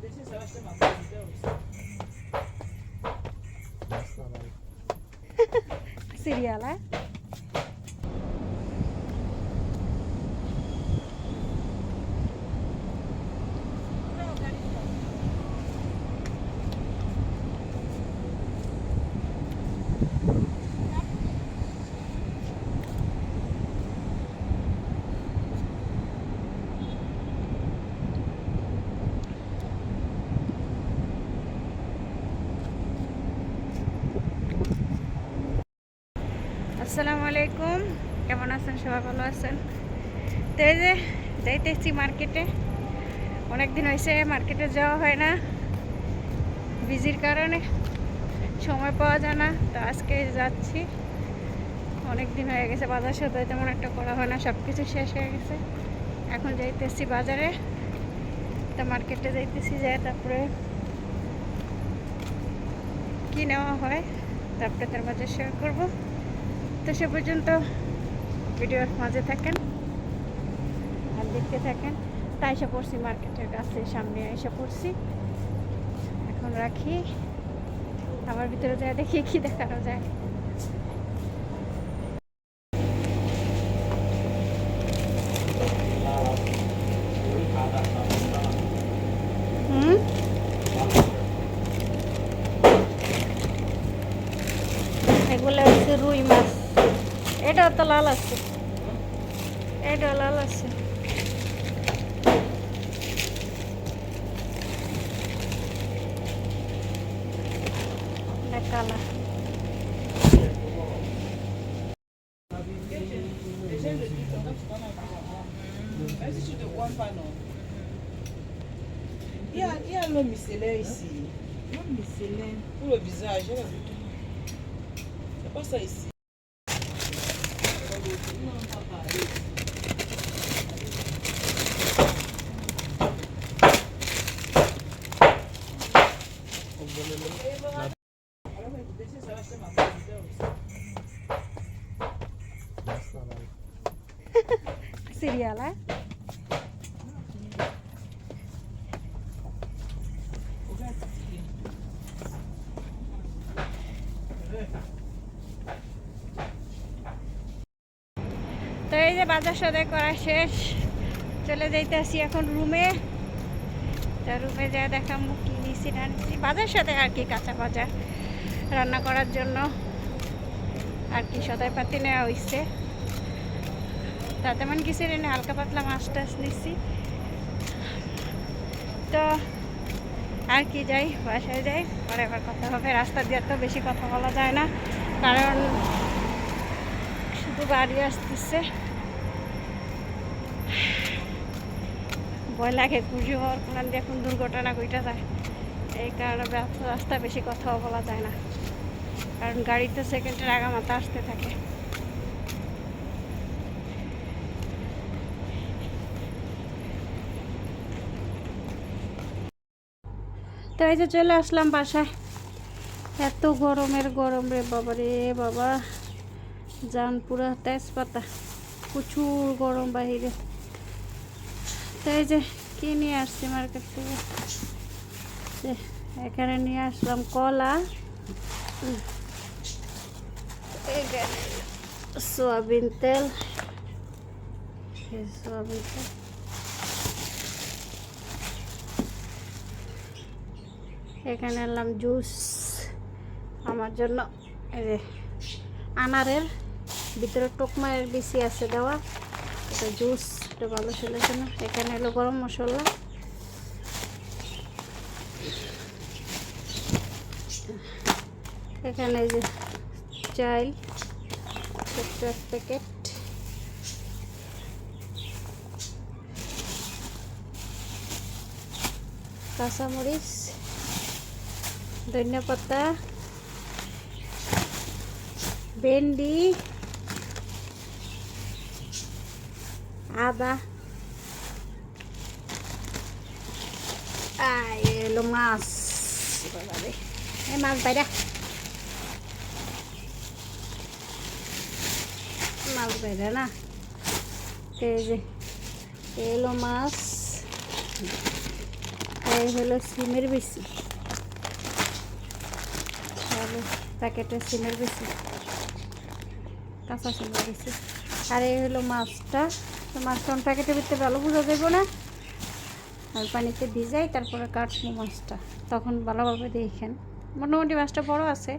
Deixa uma coisa, Deus. Seria lá? আসসালামু আলাইকুম। কেমন আছেন? সবাই ভালো আছেন? তো এই যে যাইতে যাইতেছি মার্কেটে। অনেক দিন হয়েছে মার্কেটে যাওয়া হয় না। বিজির কারণে সময় পাওয়া যায় না। তো আজকে যাচ্ছি। অনেক দিন হয়ে গেছে, বাজার সাথে তেমন একটা করা হয় না সব কিছু শেষ হয়ে গেছে। এখন যাইতেছি বাজারে। তো মার্কেটে যাইতেছি যাই তারপরে কি নেওয়া হয়, তারপরে তার বাজার শেয়ার করব। তো সে পর্যন্ত ভিডিওর মাঝে থাকেন, আর দেখতে থাকেন। তাই এসে পড়ছি মার্কেটের কাছে সামনে এসে পড়ছি। এখন রাখি আমার ভিতরে যায় দেখি কি দেখানো যায়। এগুলো হচ্ছে রুই মাছ। এটাও তো লাল আছে এটাও লাল আছে এটা কালা Il y a, il y a l'eau micellaire ici. L'eau micellaire. Pour le visage, elle a vu tout. C'est pas ça ici. Serial, eh? যে বাজার সদাই করা শেষ। চলে যাইতেছি এখন রুমে। তা রুমে যা দেখাম, কি নিছি, না বাজার সাথে আর কি কাঁচা বাজার রান্না করার জন্য। আর কি সদাই পাতি নেওয়া হয়েছে তা তেমন কিছু নেই, হালকা পাতলা মাছ টাছ নিচ্ছি তো আর কি যাই, বাসায় যাই। পরে আবার কথা হবে। রাস্তা দিয়ে তো বেশি কথা বলা যায় না। কারণ শুধু বাড়ি আসতেছে। ভয় লাগে, খুশি হওয়ার দিয়ে কোন দুর্ঘটনা কইটা যায়। এই কারণে রাস্তা বেশি কথাও বলা যায় না। কারণ গাড়ি তো সেকেন্ডের আগামাতা আসতে থাকে। তো এই যে চলে আসলাম বাসায়। এত গরমের গরম রে বাবা রে বাবা। যান পুরা তেজপাতা। প্রচুর গরম বাহিরে তো যে, কি নিয়ে আসছি মার্কেট থেকে? এখানে নিয়ে আসলাম কলা এখানে সয়াবিন তেল সয়াবিন তেল। এখানে আনলাম জুস আমার জন্য আনারের, ভিতরে টোকমায়ের বেশি আছে দেওয়া। এটা জুস এটা ভালো ছেলের জন্য এখানে এলো গরম মশলা। এখানে যে চাল এক প্যাকেট। কাঁচামরিচ, ধনিয়া পাতা, ভেন্ডি আদা আর এলো মাছ বাবারে এই মাছ বাইরা মাছ বাইরা না এই যে এলো মাছ এই হলো সিমের বেশি তাহলে প্যাকেটের সিমের বেশি কাঁচা সিমের বেশি আর এই হলো মাছটা তো মাছটা অন প্যাকেটের ভিতরে ভালো বুঝা দেব না। আর পানিতে ভিজাই তারপরে কাটবো মাছটা। তখন ভালোভাবে দেখেন। মোটামুটি মাছটা বড় আছে।